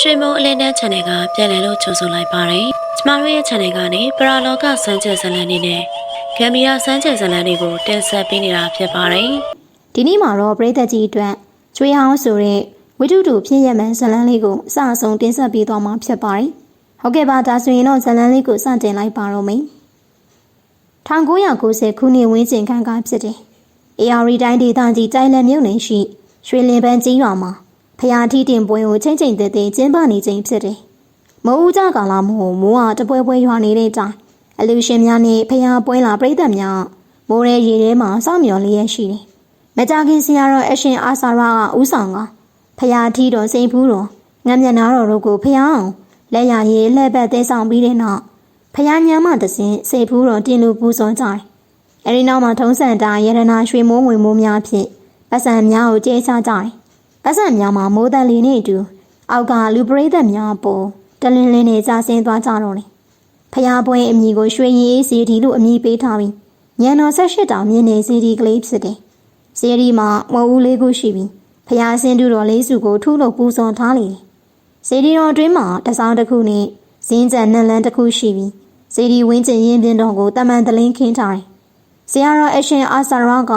ရွှေမိုးအလင်းတန်း channel ကပြန်လည်လို့ကြိုဆိုလိုက်ပါတယ်။ကျမတို့ရဲ့ channel ကနေပရာလောကစမ်းကြယ်ဇာတ်လမ်းတွေနဲ့ဂမ်ဘီယာစမ်းကြယ်ဇာတ်လမ်းတွေကိုတင်ဆက်ပေးနေတာဖြစ်ပါတယ်ဒီနေ့မှာတော့ပရိသတ်ကြီးအတွက်ကျွေးဟောင်းဆိုတဲ့ဝိတုတုဖြစ်ရမှန်ဇလန်းလေးကိုအစအဆုံးတင်ဆက်ပေးသွားမှာဖြစ်ပါတယ်။ဟုတ်ကဲ့ပါဒါဆိုရင်တော့ဇလန်းလေးကိုစတင်လိုက်ပါတော့မယ်။1990ခုနှစ်ဝန်းကျင်ခန့်ကဖြစ်တယ်။ AR တိုင်းဒေသကြီးတိုင်းလည်မြို့နယ်ရှိရွှေလင်ပန်းကြီးရွာမှာ ဖျားထီးတင်ပွဲကိုချိန်ချိန်သေးသေးကျင်းပနေချိန်ဖြစ်တယ်။မအူးကြကာလမို့မိုးကတပွဲပွဲရွာနေတဲ့တိုင်အလူရှင်များနဲ့ဖျားပွဲလာပြိသက်များမိုးရဲရေထဲမှာစောင့်မျှော်လျက်ရှိတယ်။မကြခင်ဆရာတော်အရှင်အာစာရကဥဆောင်ကဖျားထီးတော်စိန်ဖူးတော်ငမ်းမျက်နာတော်တို့ကိုဖျားအောင်လက်ရည်လှည့်ပတ်သေးဆောင်ပြီးတဲ့နောက်ဖျားညမ်းမတစဉ်စိတ်ဖူးတော်တင်လူပူဇော်ကြတယ်။အဲဒီနောက်မှာထုံးစံတိုင်းရတနာရွှေမိုးဝင်မိုးများဖြင့်ပတ်စံများကိုကျေးချကြတယ်။ ပတ်စံများမှာမိုးတန်လီနဲ့အတူအောက်ကလူပရိသတ်များပေါ်တလင်းလင်းနဲ့ကြာဆင်းသွားကြတော့တယ်။ဖျားပွဲအမည်ကိုရွှေရည်အေးစီဒီလို့အမည်ပေးထားပြီးညံတော်၁၈တောင်မြင်းနေစီဒီကလေးဖြစ်တယ်။စီဒီမှာမဟုတ်ဦးလေးခုရှိပြီးဖျားဆင်းတူတော်လေးစုကိုထုလို့ပူဇော်ထားလေတယ်။စီဒီတော်အတွင်းမှာတစောင်းတစ်ခုနဲ့ဇင်းကြံနက်လန်းတစ်ခုရှိပြီးစီဒီဝင်းကျင်ရင်ပြင်တော်ကိုတမန်တလင်းခင်းထားတယ်။ဆရာတော်အရှင်အာဆာရက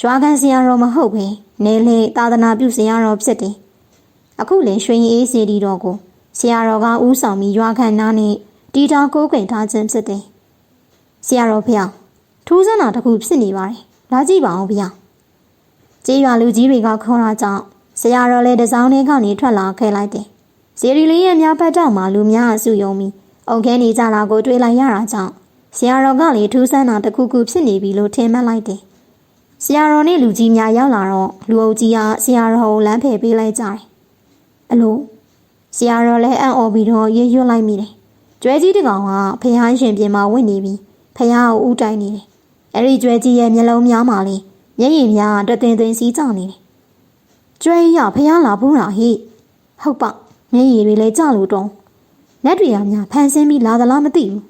ရွာကန်ဆရာတော်မဟုတ်ပဲ နေလေသာသနာပြုဆရာတော်ဖြစ်တယ်။အခုလေရွှေရင်အေးစီဒီတော်ကိုဆရာတော်ကဥဆောင်ပြီးရွာကန်နားနဲ့တီတာကိုးကွင်ထားခြင်းဖြစ်တယ်။ဆရာတော်ဖေ။ထူးဆန်းတာတစ်ခုဖြစ်နေပါတယ်။လာကြည့်ပါဦးဗျာ။ကြေးရွာလူကြီးတွေကခေါ်တာကြောင့်ဆရာတော်လည်းတစောင်းလေးကနေထွက်လာခဲ့လိုက်တယ်။စီရီလေးရဲ့များဖတ်တော့မှလူများအစုယုံပြီးအုံခဲနေကြတာကိုတွေ့လိုက်ရတာကြောင့်ဆရာတော်ကလည်းထူးဆန်းတာတစ်ခုခုဖြစ်နေပြီလို့ထင်မှတ်လိုက်တယ်။ ဆရာတော်နဲ့လူကြီးများရောက်လာတော့လူအုပ်ကြီးကဆရာတော်ကိုလမ်းဖယ်ပေးလိုက်ကြတယ်။အလိုဆရာတော်လည်းအံ့ဩပြီးတော့ရေရွတ်လိုက်မိတယ်။ကျွဲကြီးတကောင်ကဖះရှင်ပြင်မှာဝင်နေပြီးဖះကိုဥတိုင်နေတယ်။အဲ့ဒီကျွဲကြီးရဲ့မျက်လုံးများမှာလေမျက်ရည်များတသိမ့်သိမ့်စီးကြနေတယ်။ကျွဲကြီးကဖះလာဘူးလားဟိ။ဟုတ်ပါမျက်ရည်တွေလည်းကြလို့တော့လက်တွေကများဖန်ဆင်းပြီးလာသလားမသိဘူး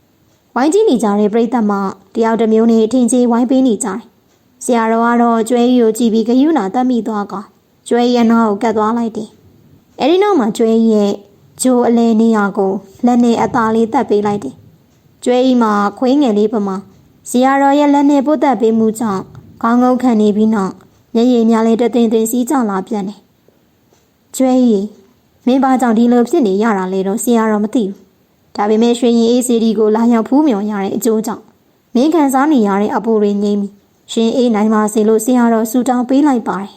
။ဝိုင်းကြည့်နေကြတဲ့ပြိတ္တမတယောက်တစ်မျိုးနဲ့အထင်ကြီးဝိုင်းပေးနေကြတယ်။ ဆရာတော်ကတော့ကျွဲကြီးကိုကြည့်ပြီးဂယုဏတတ်မိသွားကကျွဲရဲ့နောက်ကိုကတ်သွားလိုက်တယ်။အဲဒီနောက်မှာကျွဲကြီးရဲ့ဂျိုအလဲနေရကိုလက်နဲ့အသာလေးတက်ပေးလိုက်တယ်။ကျွဲကြီးမှာခွေးငယ်လေးပမာဆရာတော်ရဲ့လက်နဲ့ပုတ်တက်ပေးမှုကြောင့်ခေါင်းငုံခံနေပြီးနောက်မျက်ရည်များလေးတသိမ့်သိမ့်စီးကြလာပြန်တယ်။ကျွဲကြီးမင်းဘာကြောင့်ဒီလိုဖြစ်နေရတာလဲတော့ဆရာတော်မသိဘူးဒါပေမဲ့ရွှေရင်အေးစီဒီကိုလာရောက်ဖူးမြော်ရတဲ့အကျိုးကြောင့်မင်းခံစားနေရတဲ့အပူတွေငြိမ်းပြီး ရှင်အေးနိုင်ပါစေလို့ဆရာတော်ဆူတောင်းပေးလိုက်ပါတယ်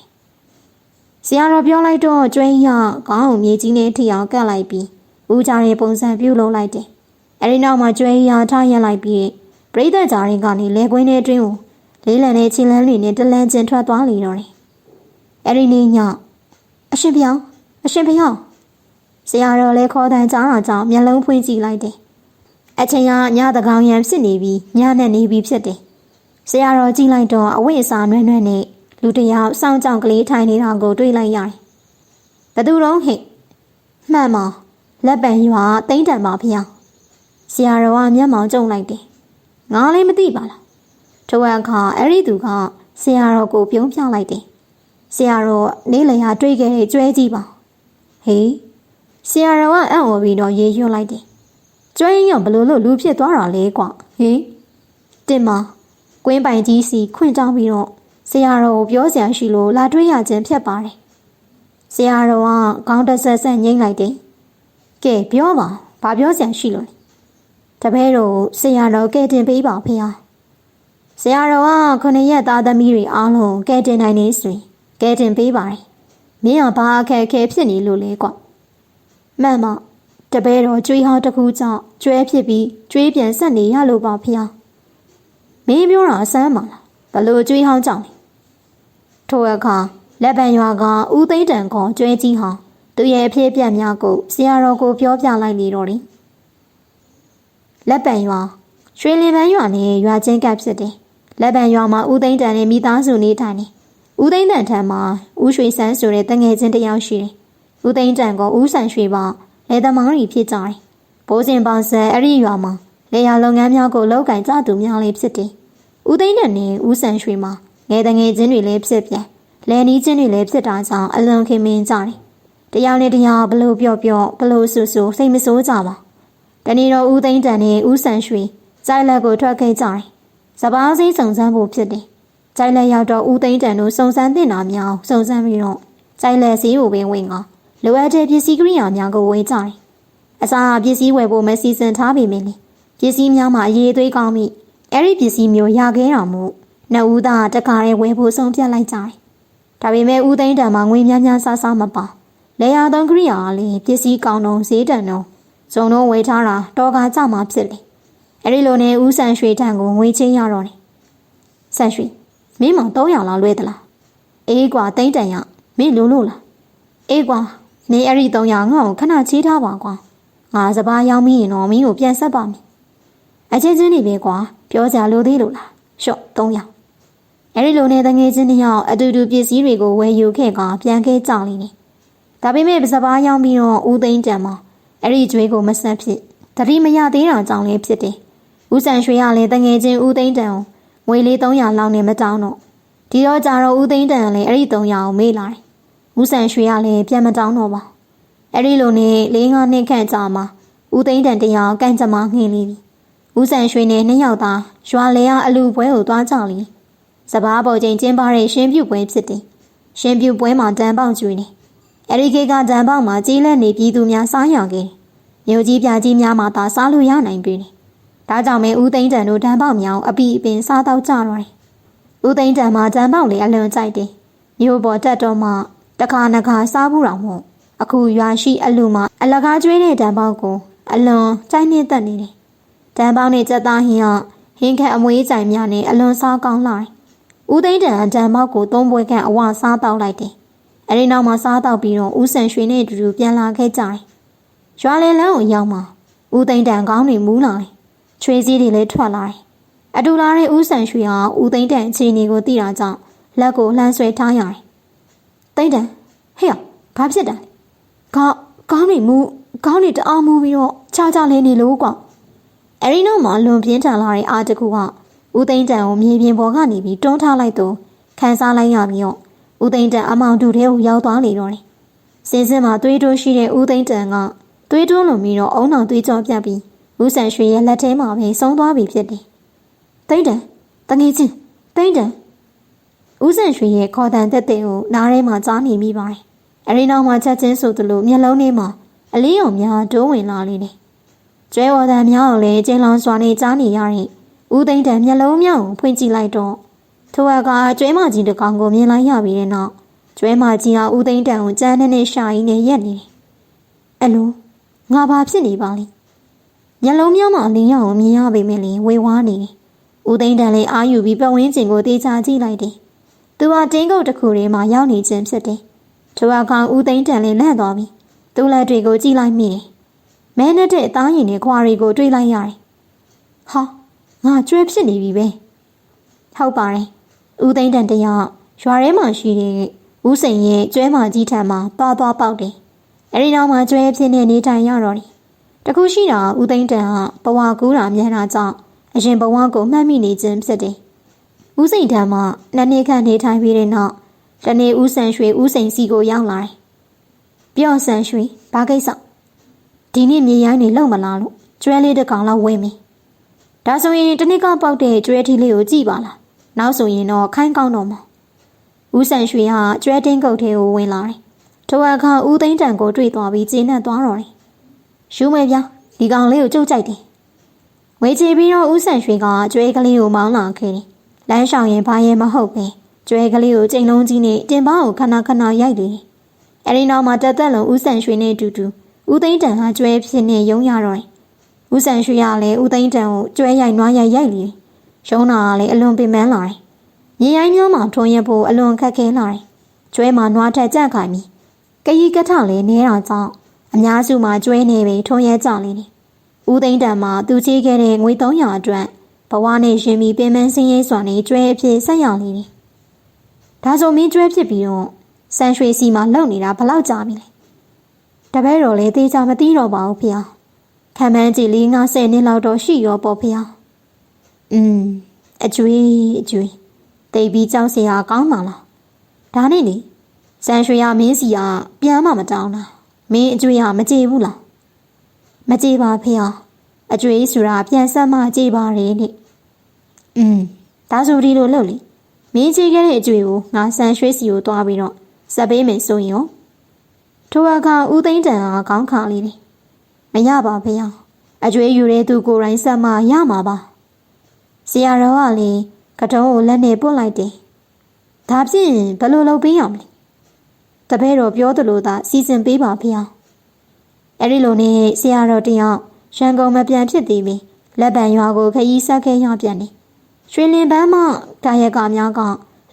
ဆရာတော်ပြောလိုက်တော့ကျွဲရခေါင်းကိုမြေကြီးနဲ့ထိအောင်ကတ်လိုက်ပြီးဦးကြတဲ့ပုံစံပြုလုပ်လိုက်တယ်အဲဒီနောက်မှာကျွဲရထားရလိုက်ပြီးပရိသတ်ကြားရင်ကနေလဲကွင်းထဲအတွင်းကိုလေးလံတဲ့ခြေလန်းတွေနဲ့တလန်းကျင်ထွက်သွားလေတော့တယ်အဲဒီနေ့ညအရှင်ပြောင်းအရှင်ပြောင်းဆရာတော်လည်းခေါ်တန်ကြားတာကြောင့်မျက်လုံးဖွင့်ကြည့်လိုက်တယ်။အချိန်ကညတကောင်ရံဖြစ်နေပြီးညနဲ့နေပြီးဖြစ်တယ်။ ဆရာတော်ကြည့်လိုက်တော့အဝိအစာနွဲ့နွဲ့နဲ့လူတယောက်စောင်းကြောင်ကလေးထိုင်နေတာကိုတွေ့လိုက်ရတယ်။ဘသူတော့ဟိမှန်ပါလက်ပံရွာတိမ့်တန်ပါဖေ။ဆရာတော်ကမျက်မှောင်ကျုံလိုက်တယ်။ငါလည်းမသိပါလား။ထိုအခါအဲ့ဒီသူကဆရာတော်ကိုပြုံးပြလိုက်တယ်။ဆရာတော်နေလျာတွေ့ခဲ့တဲ့ကျွဲကြီးပါ။ဟေးဆရာတော်ကအံ့ဩပြီးတော့ရေရွတ်လိုက်တယ်။ကျွဲရင်ရောဘလို့လို့လူဖြစ်သွားတာလဲကွာ။ဟင်တင်မ ကွင်းပိုင်ကြီးစီခွင့်တောင်းပြီးတော့ဆရာတော်ကိုပြောစရာရှိလို့လာတွေ့ရခြင်းဖြစ်ပါတယ်။ဆရာတော်ကခေါင်းတဆက်ဆက်ငိမ့်လိုက်တယ်။ကဲပြောပါဘာပြောစရာရှိလို့လဲ။တပည့်တော်ဆရာတော်ကဲတင်ပေးပါဖေဟာ။ဆရာတော်ကခုနှစ်ရက်သားသမီးတွေအားလုံးကဲတင်နိုင်နေဆိုရင်ကဲတင်ပေးပါတယ်။မင်းကဘာအခက်အခဲဖြစ်နေလို့လဲကွာ။မှန်မတပည့်တော်ကျွေးဟောင်းတစ်ခုကြောင့်ကျွဲဖြစ်ပြီးကျွေးပြန်ဆက်နေရလို့ပါဖေ။ မင်းပြောတာအဆန်းပါလားဘလို့ကျွေးဟောင်းကြောင့်လဲထိုအခါလက်ပံရွာကဦးသိန်းတန်ကကျွဲကြီးဟောင်းသူရဲ့အဖြစ်အပျက်များကိုဆရာတော်ကိုပြောပြလိုက်နေတော့တယ်လက်ပံရွာရွှေလင်ပန်းရွာနဲ့ရွာချင်းကပ်ဖြစ်တယ်လက်ပံရွာမှာဦးသိန်းတန်နဲ့မိသားစုနေထိုင်နေဦးသိန်းတန်ထံမှာဦးရွှေစန်းဆိုတဲ့တငယ်ချင်းတစ်ယောက်ရှိတယ်ဦးသိန်းတန်ကဦးဆန်ရွှေပါလေသမားကြီးဖြစ်ကြတယ်။ဘိုးစင်ပေါင်းဆက်အဲ့ဒီရွာမှာ လေယာလုပ်ငန်းများကိုလုပ်ကင်ကြသူများလေးဖြစ်တယ်။ဦးသိန်းတန်နဲ့ဦးဆန်ရွှေမှာငယ်တငယ်ချင်းတွေလည်းဖြစ်ပြန်လယ်နီးချင်းတွေလည်းဖြစ်တာကြောင့်အလွန်ခင်မင်းကြတယ်။တရားနဲ့တရားဘလို့ပြော့ပြော့ဘလို့ဆူဆူစိတ်မဆိုးကြပါတနေ့တော့ဦးသိန်းတန်နဲ့ဦးဆန်ရွှေကြိုက်လက်ကိုထွက်ခဲ့ကြတယ်စပားစိစုံစမ်းဖို့ဖြစ်တယ်ကြိုက်လက်ရောက်တော့ဦးသိန်းတန်တို့စုံစမ်းတင်တာများအောင်စုံစမ်းပြီးတော့ကြိုက်လက်စီးကိုပင်ဝင်ကလိုအပ်တဲ့ပစ္စည်းကိရိယာများကိုဝယ်ကြတယ်အစားပစ္စည်းဝယ်ဖို့မစီစဉ်ထားပေမယ့်လေ ပစ္စည်းများမှာအရေးအသွေးကောင်းမိအဲ့ဒီပစ္စည်းမျိုးရခဲ့တာမို့နှစ်ဦးသားတခါတည်းဝယ်ဖို့ဆုံးဖြတ်လိုက်ကြတယ်ဒါပေမဲ့ဦးသိန်းတန်မှာငွေများများဆဆမပါလေယာသုံးကိရိယာကလည်းပစ္စည်းကောင်းတော့ဈေးတန်တော့ဇုံတော့ဝယ်ထားတာတော့ကကြမှာဖြစ်လေအဲ့ဒီလိုနဲ့ဦးဆန်ရွှေတန်ကိုငွေချင်းရတော့တယ်ဆန်ရွှေမင်းမ300လောက်လွဲသလားအေးကွာသိန်းတန်ရမင်းလို့လို့လားအေးကွာနေအဲ့ဒီ300ငါ့ကိုခဏချေးထားပါကွာငါစပားရောက်ပြီးရင်တော့မင်းကိုပြန်ဆက်ပါမယ် အချင်းချင်းနေပဲကွာပြောကြလို့သေးလို့လားရှော့300အဲ့ဒီလိုနဲ့တငယ်ချင်းတယောက်အတူတူပစ္စည်းတွေကိုဝယ်ယူခဲ့ကပြန်ခဲ့ကြလိမ့်နေဒါပေမဲ့စပားရောက်ပြီးတော့ဦးသိန်းတန်မှာအဲ့ဒီကျွေးကိုမဆန့်ဖြစ်တတိမရသေးတာကြောင့်လည်းဖြစ်တယ်ဦးဆန်ရွှေရလည်းတငယ်ချင်းဦးသိန်းတန်ကိုငွေလေး300လောက်နဲ့မတောင်းတော့ဒီတော့ကြတော့ဦးသိန်းတန်ကလည်းအဲ့ဒီ300ကိုမေးလာတယ်ဦးဆန်ရွှေရလည်းပြန်မတောင်းတော့ပါအဲ့ဒီလိုနဲ့လေးငါးနှစ်ခန့်ကြာမှာဦးသိန်းတန်တရားကန်ကြမှာငှင်းလေးပြီ ဦးဆန်ရွှေနဲ့နှစ်ယောက်သားရွာလေကအလူပွဲကိုသွားကြလိစပားပေါ်ချိန်ကျင်းပတဲ့ရှင်ပြုတ်ပွဲဖြစ်တယ်ရှင်ပြုတ်ပွဲမှာတန်ပေါက်ကျွေးနေအဲ့ဒီခေတ်ကတန်ပေါက်မှာကြီးလက်နေပြည်သူများစားရခဲ့မြို့ကြီးပြကြီးများမှာသာစားလို့ရနိုင်ပြီဒါကြောင့်မဲဦးသိန်းတန်တို့တန်ပေါက်များအပီအပင်စားတော့ကြတော့တယ်ဦးသိန်းတန်မှာတန်ပေါက်လေးအလွန်ကြိုက်တယ်မြို့ပေါ်တက်တော့မှတခါနခါစားဘူးတော်မို့အခုရွာရှိအလူမှာအလကားကျွေးတဲ့တန်ပေါက်ကိုအလွန်ကြိုက်နေတတ်နေတယ် တန်ပေါက်နဲ့ကြက်သားဟင်းကဟင်းခက်အမွေးကြိုင်များနဲ့အလွန်စားကောင်းလာတယ်ဦးသိန်းတန်အတန်ပေါက်ကိုသုံးပွဲခန့်အဝစားတော့လိုက်တယ်အဲဒီနောက်မှာစားတော့ပြီးတော့ဦးဆန်ရွှေနဲ့အတူတူပြန်လာခဲ့ကြတယ်ရွာလေလန်းကိုရောက်မှဦးသိန်းတန်ကောင်းတွေမူးလာတယ်ချွေးစည်းတွေလည်းထွက်လာတယ်အတူလာတဲ့ဦးဆန်ရွှေဟာဦးသိန်းတန်အခြေအနေကိုသိတာကြောင့်လက်ကိုလှမ်းဆွဲထားရတယ်သိန်းတန်ဟေ့ဘာဖြစ်တာလဲကောင်းကောင်းနေမူကောင်းနေတအားမူပြီးတော့ချာချာလေးနေလို့ကွာ အရီနိုမှာလွန်ပြင်းထန်လာတဲ့အာတကူကဦးသိန်းတန်ကိုမြေပြင်ပေါ်ကနေပြီးတွန်းထားလိုက်တော့ခန်းစားလိုက်ရပြီးတော့ဦးသိန်းတန်အမောင်တူထဲကိုရောက်သွားလေတော့တယ်စင်စင်မှာသွေးတိုးရှိတဲ့ဦးသိန်းတန်ကသွေးတိုးလွန်ပြီးတော့အုံနောက်သွေးကြောပြတ်ပြီးဦးဆန်ရွှေရဲ့လက်ထဲမှာပဲဆုံးသွားပြီဖြစ်တယ်သိန်းတန်တငယ်ချင်းသိန်းတန်ဦးဆန်ရွှေရဲ့ခေါ်တန်တက်တဲ့ကိုနားထဲမှာကြားနေမိပါတယ်အရင်နောက်မှာချက်ချင်းဆိုသလိုမျက်လုံးထဲမှာအလေးအောင်များဒိုးဝင်လာနေတယ် ကျွဲဝတန်များအောင်လည်းကျင်းလောင်စွာနေကြားနေရတဲ့ဦးသိန်းတန်မျက်လုံးမြောက်ကိုဖွင့်ကြည့်လိုက်တော့ထိုအကကျွဲမကြီးတစ်ကောင်ကိုမြင်လိုက်ရပြီးတဲ့နောက်ကျွဲမကြီးဟာဦးသိန်းတန်ကိုကြမ်းနဲ့နဲ့ရှာရင်းနဲ့ရက်နေတယ်။အလိုငါဘာဖြစ်နေပါလဲ။မျက်လုံးမြောက်မှအလင်းရောင်ကိုမြင်ရပေမဲ့လည်းဝေဝါးနေတယ်။ဦးသိန်းတန်လည်းအာယူပြီးပတ်ဝန်းကျင်ကိုတေချာကြည့်လိုက်တယ်။သူဟာတင်းကုတ်တစ်ခုထဲမှာရောက်နေခြင်းဖြစ်တယ်။ထိုအကောင်ဦးသိန်းတန်လည်းလန့်သွားပြီ။သူ့လက်တွေကိုကြည့်လိုက်မိတယ်။ မဲနဲ့တဲ့အသားရင်နဲ့ခွာတွေကိုတွေးလိုက်ရတယ်။ဟာငါကျွဲဖြစ်နေပြီပဲဟုတ်ပါတယ်ဦးသိန်းတန်တယောက်ရွာထဲမှာရှိတဲ့ဦးစိန်ရဲ့ကျွဲမကြီးထံမှာသွားသွားပေါက်တယ်အဲဒီနောက်မှာကျွဲဖြစ်နေနေထိုင်ရတော့တယ်တခုရှိတာဦးသိန်းတန်ကဘဝကူးတာမြန်တာကြောင့်အရင်ဘဝကိုမှတ်မိနေခြင်းဖြစ်တယ်ဦးစိန်ထံမှာနှစ်နှစ်ခန့်နေထိုင်ပြီးတဲ့နောက်တနေ့ဦးဆန်ရွှေဦးစိန်စီကိုရောက်လာတယ်ပြော့ဆန်ရွှေဘာကိစ္စ ဒီနေ့မြေရိုင်းနေလောက်မလားလို့ကျွဲလေးတစ်ကောင်လောက်ဝယ်မယ်ဒါဆိုရင်တနစ်ကပေါက်တဲ့ကျွဲထီလေးကိုကြည့်ပါလားနောက်ဆိုရင်တော့ခိုင်းကောင်းတော့မှာဦးဆန်ရွှေဟာကျွဲတင်းကုတ်ထဲကိုဝင်လာတယ်ထိုအခါဦးသိန်းတန်ကိုတွေ့သွားပြီးကျေနပ်သွားတော့တယ်ရှူးမယ်ဗျာဒီကောင်လေးကိုကြုတ်ကြိုက်တယ်ဝေချီပြီးတော့ဦးဆန်ရွှေကကျွဲကလေးကိုမောင်းလာခဲ့တယ်လမ်းဆောင်ရင်ဘာရဲမဟုတ်ပဲကျွဲကလေးကိုချိန်လုံးကြီးနဲ့တင်ပေါင်းကိုခဏခဏရိုက်တယ်အဲဒီနောက်မှာတက်တက်လုံးဦးဆန်ရွှေနဲ့အတူတူ ဦးသိန်းတန်ဟာကျွဲဖြစ်နေရုံရတော့တယ်ဦးဆန်ရွှေကလည်းဦးသိန်းတန်ကိုကျွဲရိုက်နွားရိုက်ရိုက်လေရုံးနာကလည်းအလွန်ပင်ပန်းလာတယ်မြေရိုင်းမျိုးမှာထုံရက်ဖို့အလွန်ခက်ခဲလာတယ်ကျွဲမှာနွားထက်ကြက်ခိုင်ပြီးကကြီးကထလည်းနေတာကြောင့်အများစုမှာကျွဲနေပဲထုံရက်ကြလေတယ်ဦးသိန်းတန်မှာသူချေးခဲ့တဲ့ငွေ300အတွက်ဘဝနဲ့ရှင်ပြီးပင်ပန်းစင်းရဲစွာနဲ့ကျွဲအဖြစ်ဆက်ရလေတယ်ဒါဆိုမင်းကျွဲဖြစ်ပြီးတော့ဆန်ရွှေစီမှာလုံနေတာဘလောက်ကြာပြီလဲ တပည့်တော်လည်းသေးချာမသိတော့ပါဘူးဖေ။ခံမှန်းကြည့်လေး90နှစ်လောက်တော့ရှိရောပေါ့ဖေ။อืมအကျွေးအကျွေးတိတ်ပြီးကြောက်စရာကောင်းပါလား။ဒါနဲ့လေ စံရွှေရမင်းစီကပြန်မှမတောင်းလားမင်းအကျွေးကမကြေဘူးလားမကြေပါဖေဟာအကျွေးဆိုတာပြန်ဆက်မှကြေပါရဲ့နိอืมဒါဆိုဒီလိုလုပ်လေမင်းကြေခဲ့တဲ့အကျွေးကိုငါစံရွှေစီကိုတွားပြီးတော့စက်ပေးမယ်ဆိုရင်ရော ထိုအခါဦးသိန်းတန်ကခေါင်းခါလေးတယ်မရပါဖေဟာအကျွေးယူတဲ့သူကိုယ်တိုင်ဆက်မှရမှာပါဆရာတော်ကလေကတုံးကိုလက်နဲ့ပုတ်လိုက်တယ်ဒါဖြင့်ဘယ်လိုလုပ်ပေးရမလဲတပည့်တော်ပြောသလိုသာစီစဉ်ပေးပါဖေဟာအဲ့ဒီလိုနဲ့ဆရာတော်တယောက်ရန်ကုန်မပြန်ဖြစ်သေးပြီလက်ပံရွာကိုခရီးဆက်ခဲ့ရပြန်တယ်ရွှေလင်ပန်းမှတာရကများက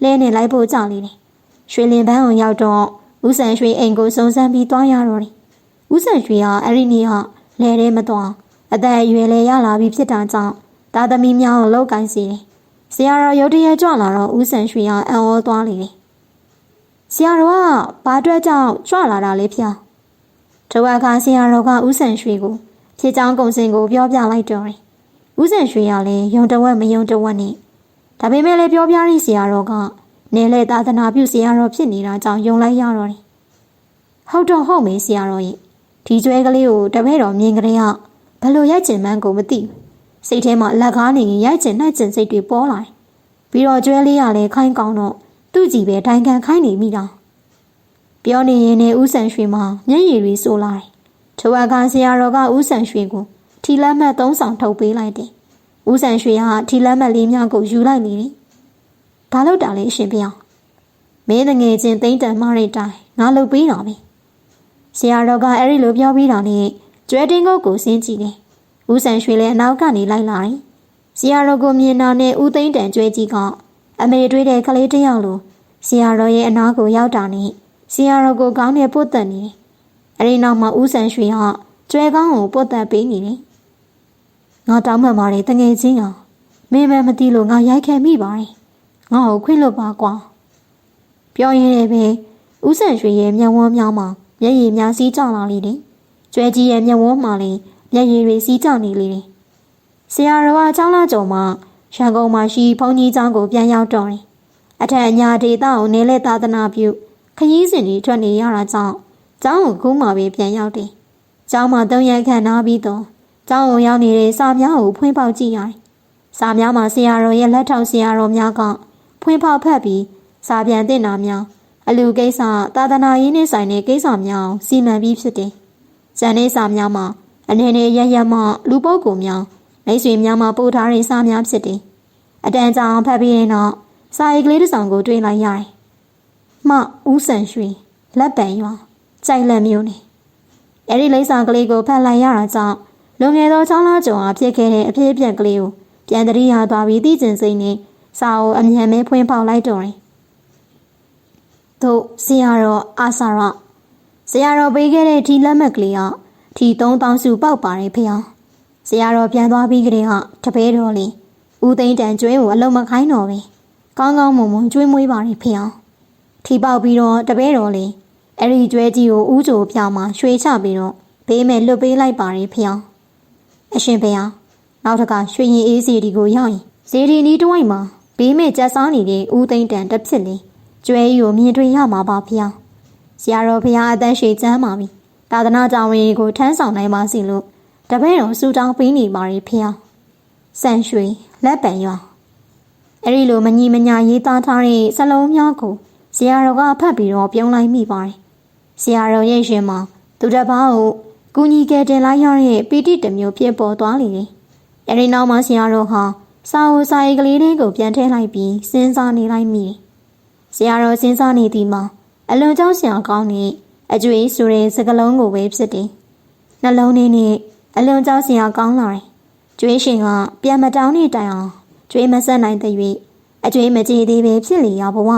လဲနေလိုက်ဖို့ကြောက်လေတယ်ရွှေလင်ပန်းကိုရောက်တော့ ဦးဆန်ရွှေအိမ်ကိုစုံစမ်းပြီးတွားရတော့တယ်ဦးဆန်ရွှေဟာအဲ့ဒီနေ့ကလဲထဲမသွားအသက်အရွယ်လည်းရလာပြီးဖြစ်တာကြောင့်သားသမီးများကိုလောက်ကင်စီတယ်ဆရာတော်ရုတ်တရက်ကြွလာတော့ဦးဆန်ရွှေဟာအံ့ဩသွားလေတယ်ဆရာတော်ကဘာအတွက်ကြောင့်ကြွလာတာလဲဖျားထိုအခါဆရာတော်ကဦးဆန်ရွှေကိုဖြစ်ချောင်းကုံစင်ကိုပြောပြလိုက်တော့တယ်ဦးဆန်ရွှေကလည်းယုံတဝက်မယုံတဝက်နဲ့ဒါပေမဲ့လည်းပြောပြရင်းဆရာတော်က နေလေသာသနာပြုဆရာတော်ဖြစ်နေတာကြောင့်ယုံလိုက်ရတော့တယ်ဟုတ်တော့ဟုတ်မေးဆရာတော်ရဲ့ဒီကျွဲကလေးကိုတပည့်တော်မြင်ကြရဘယ်လိုရိုက်ကျင်မှန်းကိုမသိဘူးစိတ်ထဲမှာလက်ကားနေရင်ရိုက်ကျင်နှိုက်ကျင်စိတ်တွေပေါ်လာတယ်ပြီးတော့ကျွဲလေးကလည်းခိုင်းကောင်းတော့သူ့ကြည့်ပဲတိုင်ခံခိုင်းနေမိတာပြောနေရင်လည်းဦးဆန်ရွှေမှာမျက်ရည်တွေစိုးလာတယ်ထိုအခါဆရာတော်ကဦးဆန်ရွှေကိုထီလက်မှတ်သုံးဆောင်ထုတ်ပေးလိုက်တယ်ဦးဆန်ရွှေဟာထီလက်မှတ်လေးများကိုယူလိုက်နေတယ် ဘာလို့တာလဲအရှင်ဖေ။မင်းတငယ်ချင်းတိမ့်တန်မရိတိုင်ငါလုပ်ပေးတာပဲ။ဆရာတော်ကအဲ့ဒီလိုပြောပြီးတာနဲ့ကျွဲတင်းကုတ်ကိုစင်းကြည့်တယ်။ဦးဆန်ရွှေလည်းအနောက်ကနေလိုက်လာတယ်။ဆရာတော်ကိုမြင်တာနဲ့ဦးသိန်းတန်ကျွဲကြီးကအမေတွေးတဲ့ကလေးတစ်ယောက်လိုဆရာတော်ရဲ့အနားကိုရောက်တာနဲ့ဆရာတော်ကိုကောင်းနဲ့ပုတ်တက်နေတယ်။အဲ့ဒီနောက်မှာဦးဆန်ရွှေဟာကျွဲကောင်းကိုပုတ်တက်ပေးနေတယ်။ငါတောင်းမှန်ပါတယ်တငယ်ချင်းအောင်မင်းမမသိလို့ငါရိုက်ခဲ့မိပါတယ်။ ငါ့ကိုခွင့်လွတ်ပါကွာ။ပြောရင်းနဲ့ပဲဦးဆန်ရွှေရဲ့မျက်ဝန်းများမှာမျက်ရည်များစီးကျလာလေတယ်။ကျွဲကြီးရဲ့မျက်ဝန်းမှာလည်းမျက်ရည်တွေစီးကျနေလေတယ်။ဆရာတော်ကကျောင်းလာကြုံမှာရန်ကုန်မှာရှိဘုန်းကြီးကျောင်းကိုပြန်ရောက်တော့တယ်။အထက်အညာဒေသကိုနေလဲသာသနာပြုခရီးစဉ်တွေထွက်နေရတာကြောင့်ကျောင်းကိုခုမှပဲပြန်ရောက်တယ်။ကျောင်းမှာသုံးရက်ခန့်နားပြီးတော့ကျောင်းကိုရောက်နေတဲ့စာများကိုဖွင့်ပေါက်ကြည့်ရတယ်။စာများမှာဆရာတော်ရဲ့လက်ထောက်ဆရာတော်များက ဖွင့်ဖောက်ဖက်ပြီးစာပြန်တင်တာများအလူကိစ္စသာသနာရေးနဲ့ဆိုင်တဲ့ကိစ္စများစီမံပြီးဖြစ်တယ်။ဇန်နေစာများမှာအနေနဲ့ရရမှလူပုဂ္ဂိုလ်များမိတ်ဆွေများမှာပို့ထားတဲ့စာများဖြစ်တယ်။အတန်းကြောင်ဖတ်ပြီးရင်တော့စာရေးကလေးတစ်စောင်ကိုတွေ့လိုက်ရတယ်။မှဦးဆန်ရွှေလက်ပံရွာကြိုက်လက်မျိုးနေ။အဲ့ဒီလိမ့်စာကလေးကိုဖတ်လိုက်ရတာကြောင့်လွန်ခဲ့သော6လကျော်အဖြစ်ခဲ့တဲ့အဖြစ်အပျက်ကလေးကိုပြန်တရိယာသွားပြီးသိကျင်စိတ်နဲ့ စာအုပ်အမြန်မဲဖွင့်ပေါက်လိုက်တော့တယ်။တို့ဆရာတော်အာစာရဆရာတော်ပေးခဲ့တဲ့ဒီလက်မှတ်ကလေးကဒီ3000စုပေါက်ပါတယ်ဖေ။ဆရာတော်ပြန်သွားပြီးကလေးကတပည့်တော်လေးဦးသိန်းတန်ကျွေးကိုအလုံးမခိုင်းတော့ပဲ။ကောင်းကောင်းမွန်မွန်ကျွေးမွေးပါတယ်ဖေ။ထီပေါက်ပြီးတော့တပည့်တော်လေးအဲ့ဒီကျွဲကြီးကိုဥကြိုပြောင်းမှရွှေချပြီးတော့ဘေးမဲ့လွတ်ပေးလိုက်ပါတယ်ဖေ။အရှင်ဖေ။နောက်ထပ်ရွှေရင်အေးစီဒီကိုရောက်ရင်ဇေဒီနီးတွိုင်းမှာ ဘေးမဲ့ကြက်စားနေတဲ့ဦးသိန်းတန်တစ်ဖြစ်လေကျွဲကြီးကိုမြင်တွေ့ရမှာပါဖေ။ဆရာတော်ဖေအသက်ရှည်ကျမ်းပါပြီ။သာသနာကြောင့်ဝင်ကိုထမ်းဆောင်နိုင်ပါစီလို့တပည့်တော်စူတောင်းပေးနေပါရီဖေ။ဆန်ရွှေလက်ပံရွာအဲ့ဒီလိုမညီမညာရေးသားထားတဲ့စလုံးများကိုဆရာတော်ကဖတ်ပြီးတော့ပြုံးလိုက်မိပါတယ်။ဆရာတော်ရဲ့ရှင်မှာသူတစ်ပါးကိုကူညီကယ်တင်လိုက်ရတဲ့ပီတိတစ်မျိုးဖြစ်ပေါ်သွားလေတယ်။အဲဒီနောက်မှာဆရာတော်ဟာ စာအုပ်စာရေးကလေးတွေကိုပြန်ထည့်လိုက်ပြီးစဉ်းစားနေလိုက်မိတယ်။ဆရာတော်စဉ်းစားနေသည်မှာအလွန်ကြောက်စရာကောင်းတဲ့အကျွေးဆိုတဲ့စကလုံးကိုပဲဖြစ်တယ်။နှလုံးထဲနဲ့အလွန်ကြောက်စရာကောင်းလာတယ်။ကျွေးရှင်ကပြန်မတောင်းနေတိုင်အောင်ကျွေးမဆက်နိုင်တဲ့၍အကျွေးမကြည်သေးပဲဖြစ်လေရဘဝ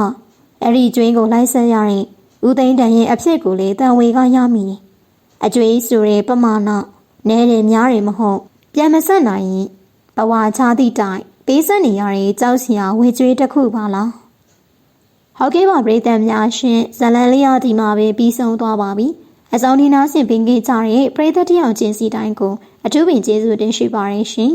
အဲ့ဒီကျွေးကိုလိုက်ဆက်ရတဲ့ဦးသိန်းတန်ရဲ့အဖြစ်ကိုလေတန်ဝေကရမိတယ်။အကျွေးဆိုတဲ့ပမာဏနဲတယ်များတယ်မဟုတ်ပြန်မဆက်နိုင်ရင် ဘဝချသည့်တိုင်ပေးဆက်နေရတဲ့ကြောက်စရာဝေကျွေးတစ်ခုပါလားဟုတ်ကဲ့ပါပြည်သက်များရှင်ဇလန်လေးရဒီမှာပဲပြီးဆုံးသွားပါပြီအစောင်းဒီနာဆင်ပင်ကြီးကြတဲ့ပြည်သက်တယောက်ချင်းစီတိုင်းကိုအထူးပင်ကျေးဇူးတင်ရှိပါရရှင်